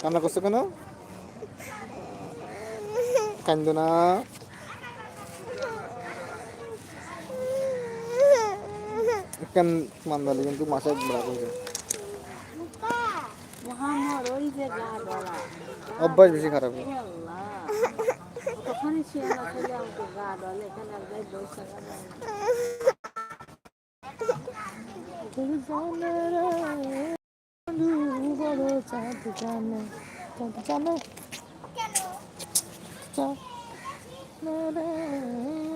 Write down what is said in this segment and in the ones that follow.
কান্না করছ কেন? কান্দো না। কেন মান্দালি? কিন্তু মাসে বড় করে অভ্যাস বেশি খারাপ। বড় চাঁদ জানে চাঁদ জানে?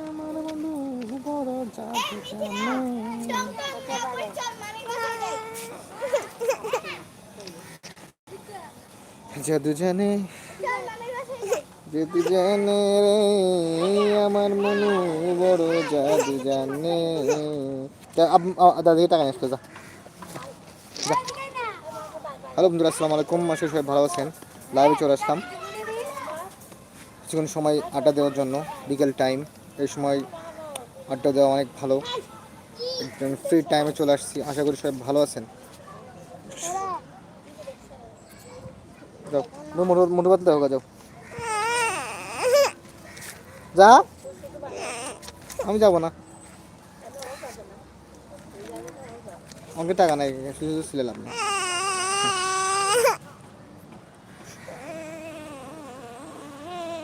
আমার বন্ধু বড় চাঁদ জানে। জাদু জানে জাদু জানে রে আমার মনু বড় জাদু জানে। আ- টাকা নিয়ে যা। হ্যালো বন্ধুরা আসসালামু আলাইকুম। মাসে সবাই ভালো আছেন। লাইভে চলে আসলাম। কিছুক্ষণ সময় আড্ডা দেওয়ার জন্য, বিকেল টাইম এই সময় আড্ডা দেওয়া অনেক ভালো। ফ্রি টাইমে চলে আসছি। আশা করি সবাই ভালো আছেন। মোটর বাদ দাও, যাও। যা। আমি যাব না। আমাকে টাকা নাই শুধু শুধু ছিলাম না।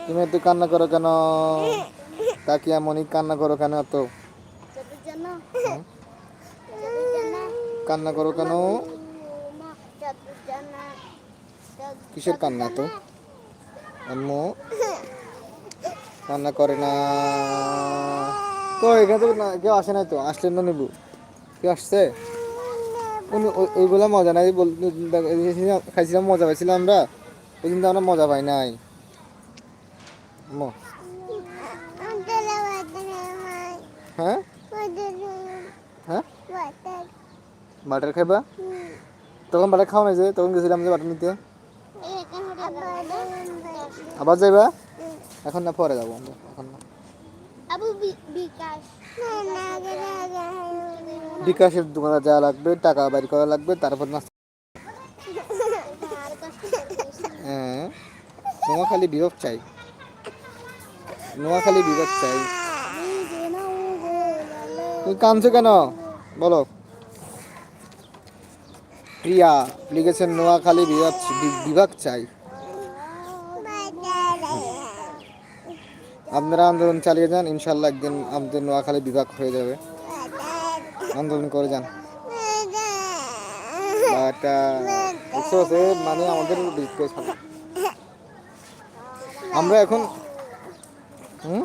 তুমি এত কান্না করো কেন? তাকিয়া মনি, কান্না করো কেন এত? কান্না করো কেন? কিসের কান্না তো আম্মু? কান্না করে না। তো এখানে তো না, কেউ আসে নাই তো? আসলে না নিবু? কেউ আসছে? ওইগুলা মজা নাই বল খাইছিলাম, মজা পাইছিলাম আমরা। ওই দিন তো আমরা মজা পাই নাই। হ্যাঁ? হ্যাঁ? বাটার খাইবা? তখন বাটার খাও নাই যে তখন গেছিলাম যে বাটার নিতে। আবার যাইবা? এখন না পরে যাব আমরা এখন না। বিকাশের দোকানে যাওয়া লাগবে টাকা বাইর করা লাগবে তারপর না হ্যাঁ। নোয়াখালী বিভব চাই। নোয়াখালী বিভাগ চাই। তুমি কাঁদছো কেন? বলো। প্রিয়া লিখেছেন, নোয়াখালী বিভাগ বিভাগ চাই। আপনারা আন্দোলন চালিয়ে যান, ইনশাল্লাহ একদিন আমাদের নোয়াখালী বিভাগ হয়ে যাবে। আন্দোলন করে যান। পারছে মানে আমাদের আমরা এখন হুম?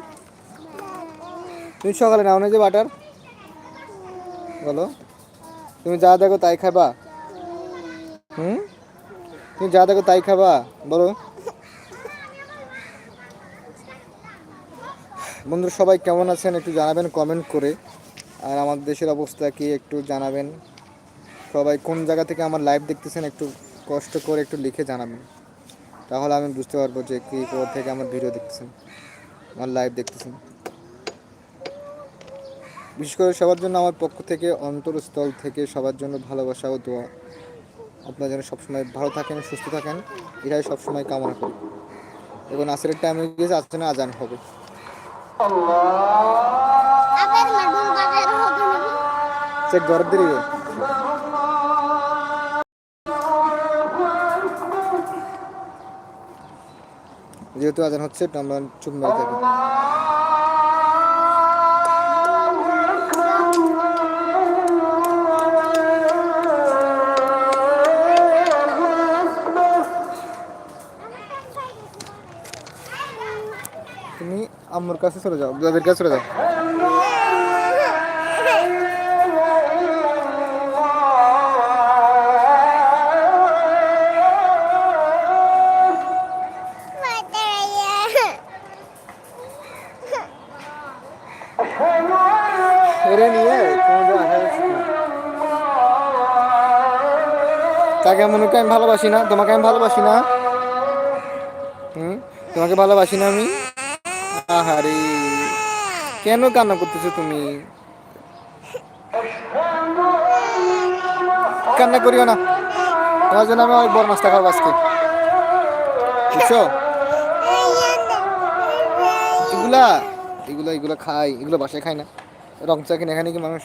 তুমি সকালে নাও না যে বাটার? বলো। তুমি যা দেখো তাই খাবা? হুম? তুমি যা দেখো তাই খাবা? বলো। বন্ধুরা, সবাই কেমন আছেন একটু জানাবেন কমেন্ট করে। আর আমাদের দেশের অবস্থা কি একটু জানাবেন। সবাই কোন জায়গা থেকে আমার লাইভ দেখতেছেন একটু কষ্ট করে একটু লিখে জানাবেন। তাহলে আমি বুঝতে পারব যে কী থেকে আমার ভিডিও দেখতেছেন। আমার লাইভ দেখতেছেন। বিশেষ করে সবার জন্য আমার পক্ষ থেকে অন্তরস্থল থেকে সবার জন্য ভালোবাসা ও দোয়া। আপনার যেন সবসময় ভালো থাকেন সুস্থ থাকেন এটাই সবসময় কামনা করি। এবং আসরের টাইমে গিয়েছে আসছে না আজান হবে। আবার মাডুল বাজার যেহেতু আজান হচ্ছে আমরা চুপ মেরে থাকি তুমি আম্মুর কাছে চলে যাও, দাদের কাছে চলে যাও। এরে নিয়ে তোমাদের তাকে মনে আমি ভালোবাসি না তোমাকে আমি ভালোবাসি না। হুম? তোমাকে ভালোবাসি না আমি? আহারে। কেন কান্না করতেছো তুমি? কান্না করিও না। তোমার জন্য আমি অনেক বড় নাস্তা খাব আজকে। বুঝছ? এগুলা এগুলো এগুলো খাই এগুলো বাসায় খাই না। রং চা কিনে এখানে কি মানুষ?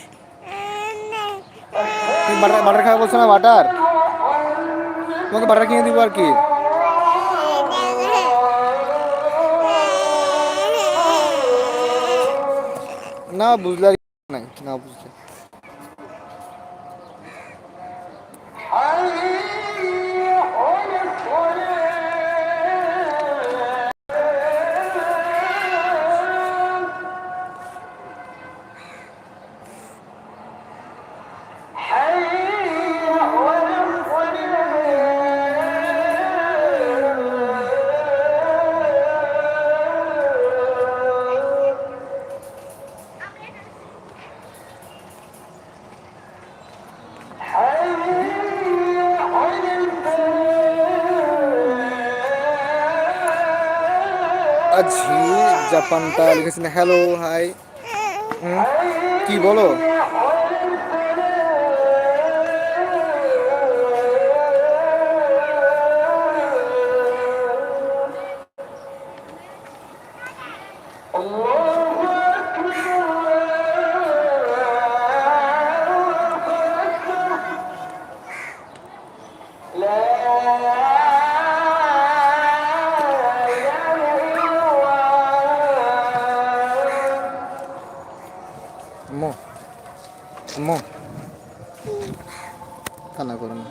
বাটার বাটার খাওয়া বলছো না বাটার তোমাকে বাটার কিনে দিব আর কি? না, বুঝলে না, বুঝলে। জাপানটা লিখেছেন হ্যালো হাই। কি বলো?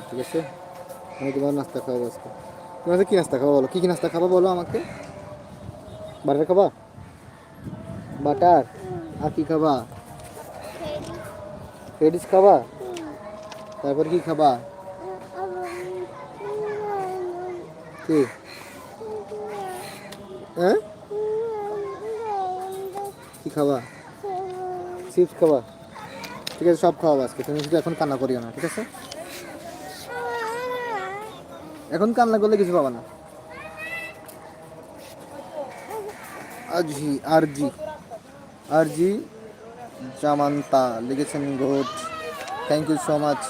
ঠিক আছে? আমি তোমার নাস্তা খাওয়াবো আজকে। তুমি আজকে কি নাস্তা খাব বলো? কি কি নাস্তা খাব বলো আমাকে? বাটার খাবা? বাটার? আর কি খাবা? রেডিস খাবা? তারপর কি খাবা? কি? হ্যাঁ? কি খাবা? চিপস খাবা। ঠিক আছে, সব খাওয়াবো আজকে। তুমি শুধু এখন কান্না করিও না, ঠিক আছে? এখন কান্না করলে কিছু পাবা না। আজি আরজি আরজি, জামান্তা, লিখেছেন good thank you so much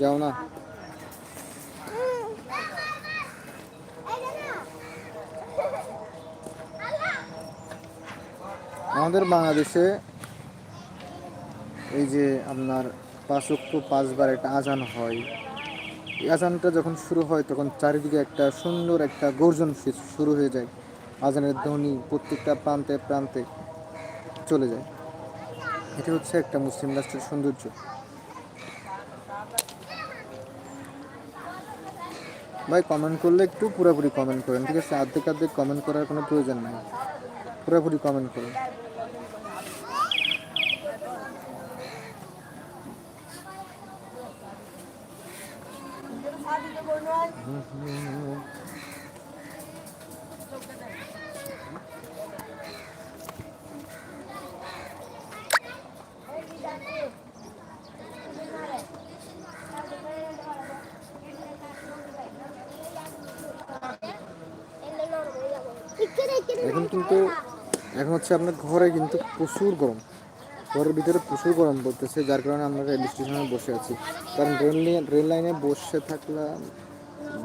যাও না। আমাদের বাংলাদেশে এই যে আপনার পাঁচ অক্ট পাঁচবার একটা আজান হয়, এই আজানটা যখন শুরু হয় তখন চারিদিকে একটা সুন্দর একটা গর্জন শুরু হয়ে যায়। আজানের ধ্বনি প্রত্যেকটা প্রান্তে প্রান্তে চলে যায়। এটা হচ্ছে একটা মুসলিম রাষ্ট্রের সৌন্দর্য। ভাই কমেন্ট করলে একটু পুরোপুরি কমেন্ট করেন। ঠিক আছে আর্ধেক আর্ধেক কমেন্ট করার কোনো প্রয়োজন নাই। পুরোপুরি কমেন্ট করুন। এখন কিন্তু এখন হচ্ছে আপনার ঘরে কিন্তু প্রচুর গরম। ঘরের ভিতরে প্রচুর গরম পড়তেছে যার কারণে আমরা রেল স্টেশনে বসে আছি। কারণ রেল রেল লাইনে বসে থাকলে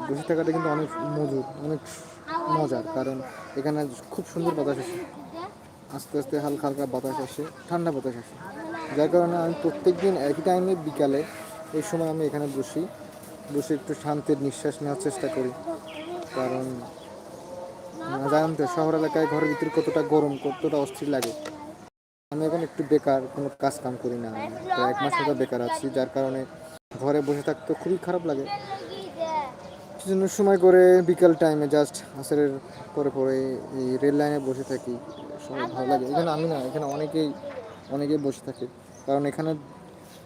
বসে থাকাটা কিন্তু অনেক মজুর অনেক মজার। কারণ এখানে খুব সুন্দর বাতাস আসে। আস্তে আস্তে হালকা হালকা বাতাস আসে ঠান্ডা বাতাস আসে। যার কারণে আমি প্রত্যেক দিন একই টাইমে বিকালে এই সময় আমি এখানে বসি। বসে একটু শান্তির নিঃশ্বাস নেওয়ার চেষ্টা করি। কারণ আহ, জানেন তো শহর এলাকায় ঘরের ভিতরে কতটা গরম কতটা অস্থির লাগে। আমি এখন একটু বেকার, কোনো কাজ কাম করি না। প্রায় এক মাস মতো বেকার আছি, যার কারণে ঘরে বসে থাকতে খুবই খারাপ লাগে। সেজন্য সময় করে বিকাল টাইমে জাস্ট আসরের পরে পরে এই রেল লাইনে বসে থাকি। সময় ভালো লাগে। এখানে আমি না, এখানে অনেকেই অনেকেই বসে থাকে। কারণ এখানে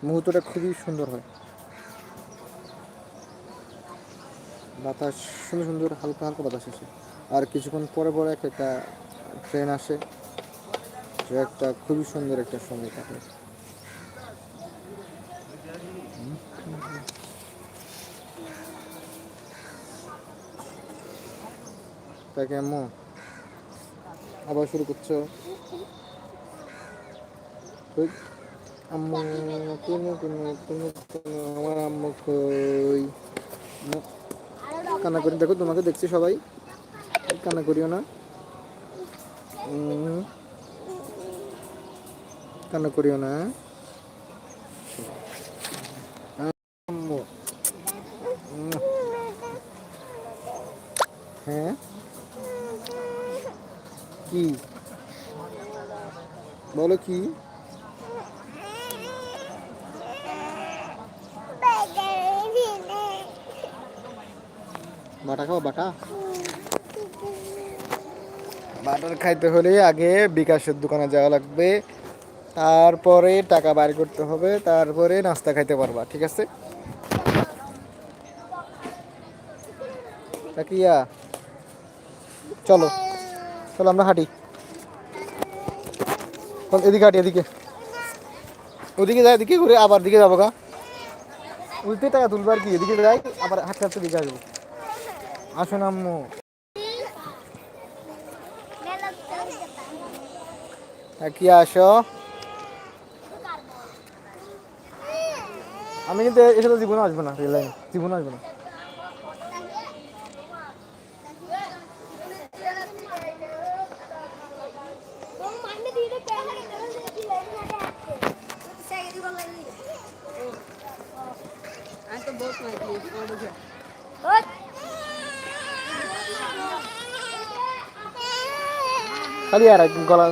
মুহূর্তটা খুবই সুন্দর হয়। বাতাস, সুন্দর সুন্দর হালকা হালকা বাতাস আসে। আর কিছুক্ষণ পরে পরে একটা ট্রেন আসে। একটা খুবই সুন্দর একটা সময় কাটে তাকে আম্মু আবার শুরু করছ? আম্মু আমার আম্মু কান্না করি, দেখো তোমাকে দেখছি সবাই। কান্না করিও না। কান্না করিও না হ্যাঁ কি বলো কি বাটা খাও বাটা বাটার খাইতে হলে আগে বিকাশের দোকানে যাওয়া লাগবে তারপরে টাকা বাইর করতে হবে, তারপরে নাস্তা খাইতে পারবা, ঠিক আছে? চলো চলো আমরা হাঁটি। এদিকে হাঁটি, এদিকে। ওদিকে যাই, এদিকে ঘুরে আবার দিকে যাব গা। উল্টে টাকা তুলবো আর কি, এদিকে যাই, আবার হাঁটতে হাঁটতে দিকে আসব। আসুন আম্মু। তাকিয়া আসো। আমি কিন্তু এসে তো জীবনে আসব না রেল জীবনে আসব না। খালি আর গলা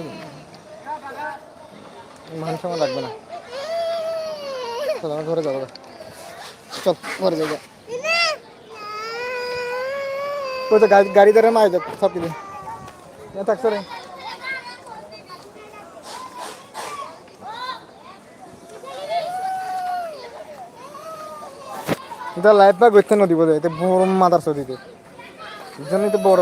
মান সময় লাগবে না। ঘরে যাব। চল, ঘরে যাব ওই তো গাড়ি ধরে মাই যাক সব কিছু। রে লাইফ বা গইতে নদী বোধ হয় মাদার সদিতে জন্যই তো বড়